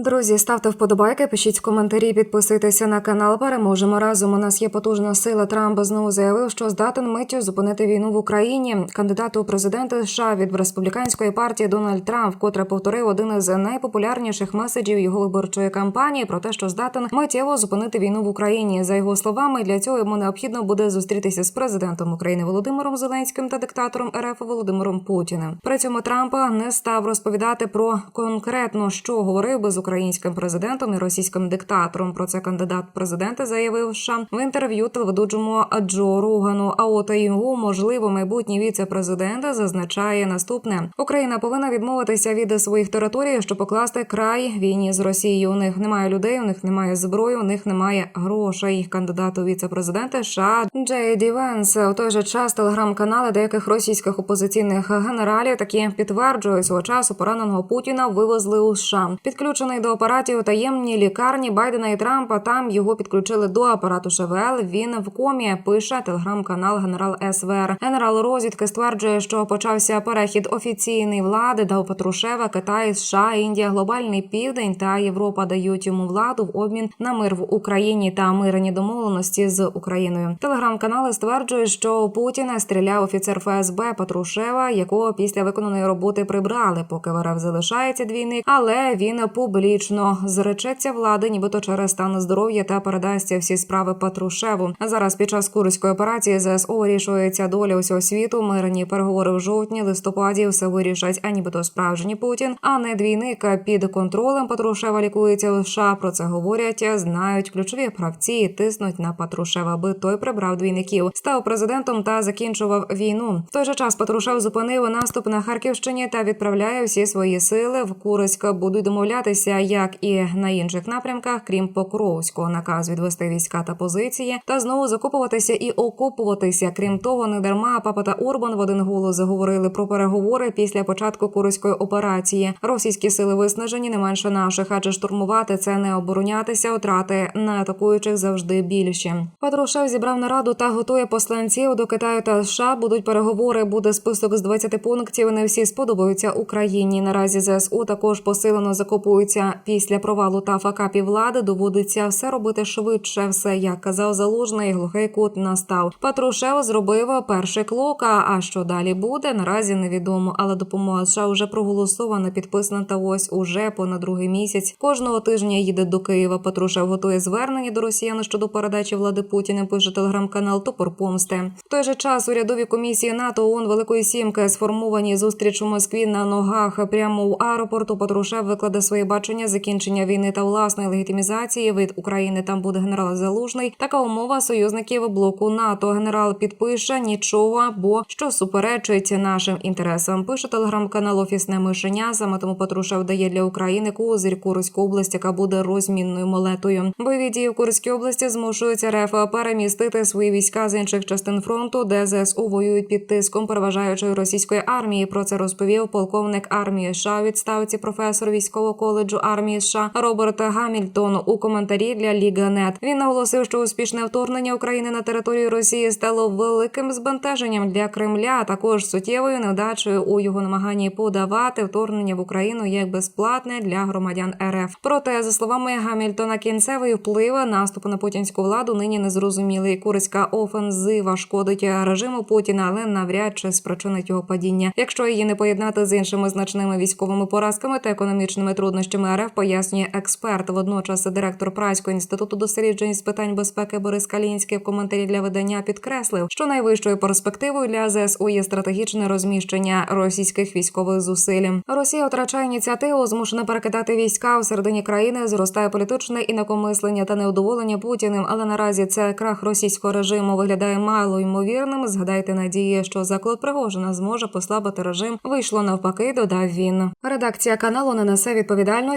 Друзі, ставте вподобайки, пишіть коментарі, підписуйтеся на канал. Переможемо разом. У нас є потужна сила. Трамп знову заявив, що здатен миттю зупинити війну в Україні. Кандидат у президенти США від республіканської партії Дональд Трамп, вкотре повторив один із найпопулярніших меседжів його виборчої кампанії про те, що здатен миттєво зупинити війну в Україні. За його словами, для цього йому необхідно буде зустрітися з президентом України Володимиром Зеленським та диктатором РФ Володимиром Путіним. При цьому Трамп не став розповідати про конкретно, що говорив би з українським президентом і російським диктатором. Про це кандидат в президенти заявив США в інтерв'ю телеведучому Джо Ругану. А от його можливо майбутній віце-президент зазначає наступне: Україна повинна відмовитися від своїх територій, щоб покласти край війні з Росією. У них немає людей, у них немає зброї, у них немає грошей. Кандидат у віце-президенти США Джей Ді Венс. У той же час телеграм-канали деяких російських опозиційних генералів такі підтверджують свого часу пораненого Путіна вивезли у США. Підключений до апаратів у таємній лікарні Байдена і Трампа. Там його підключили до апарату ШВЛ. Він в комі пише телеграм-канал Генерал СВР. Генерал розвідки стверджує, що почався перехід офіційної влади до Патрушева, Китай, США, Індія, глобальний південь та Європа дають йому владу в обмін на мир в Україні та мирні домовленості з Україною. Телеграм-канали стверджують, що Путіна стріляв офіцер ФСБ Патрушева, якого після виконаної роботи прибрали, поки в РФ залишається двійник, але він публічно зречеться влади, нібито через стан здоров'я та передасться всі справи Патрушеву. Зараз під час курської операції ЗСУ вирішується доля усього світу. Мирні переговори в жовтні, листопаді все вирішать, а нібито справжній Путін, а не двійник під контролем Патрушева лікується у США. Про це говорять, знають ключові правці тиснуть на Патрушева, аби той прибрав двійників, став президентом та закінчував війну. В той же час Патрушев зупинив наступ на Харківщині та відправляє всі свої сили в Курськ. Будуть домовлятися, як і на інших напрямках, крім Покровського, наказ відвести війська та позиції, та знову закопуватися і окопуватися. Крім того, не дарма папа та Урбан в один голос заговорили про переговори після початку Курської операції. Російські сили виснажені не менше наших, адже штурмувати це не оборонятися. Втрати на атакуючих завжди більші. Патрушев зібрав нараду та готує посланців до Китаю та США. Будуть переговори. Буде список з 20 пунктів. Не всі сподобаються Україні. Наразі ЗСУ також посилено після провалу та факапів влади. Доводиться все робити швидше. Все як казав залужний, глухий кут настав. Патрушев зробив перший клок. А що далі буде? Наразі невідомо. Але допомога США вже проголосована, підписана та ось уже понад другий місяць. Кожного тижня їде до Києва. Патрушев готує звернення до росіян щодо передачі влади Путіним. Пише телеграм-канал Топор Помсти. В той же час урядові комісії НАТО ООН Великої Сімки сформовані зустріч у Москві на ногах прямо у аеропорту. Патрушев викладе своє бачення закінчення війни та власної легітимізації від України. Там буде генерал Залужний. Така умова союзників блоку НАТО. Генерал підпише нічого, бо що суперечить нашим інтересам. Пише телеграм-канал Офісне мишеня. Саме тому Патрушев дає для України козир Курську область, яка буде розмінною молетою. Бойові дії в Курській області змушуються РФ перемістити свої війська з інших частин фронту, де ЗСУ воюють під тиском переважаючої російської армії. Про це розповів полковник армії США відставці професор військового коледжу армії США Роберт Гамільтон у коментарі для Ліга.нет. Він наголосив, що успішне вторгнення України на територію Росії стало великим збентеженням для Кремля, а також суттєвою невдачею у його намаганні подавати вторгнення в Україну як безплатне для громадян РФ. Проте, за словами Гамільтона, кінцевий вплив наступу на путінську владу нині не зрозумілий. Курська офензива шкодить режиму Путіна, але навряд чи спричинить його падіння. Якщо її не поєднати з іншими значними військовими поразками та економічними труднощами РФ, пояснює експерт. Водночас директор Прайського інституту досліджень з питань безпеки Борис Калінський в коментарі для видання підкреслив, що найвищою перспективою для ЗСУ є стратегічне розміщення російських військових зусиль. Росія втрачає ініціативу, змушена перекидати війська в середині країни. Зростає політичне інакомислення та неудоволення Путіним. Але наразі це крах російського режиму виглядає мало ймовірним. Згадайте надії, що заклад Пригожина зможе послабити режим. Вийшло навпаки, додав він. Редакція каналу не несе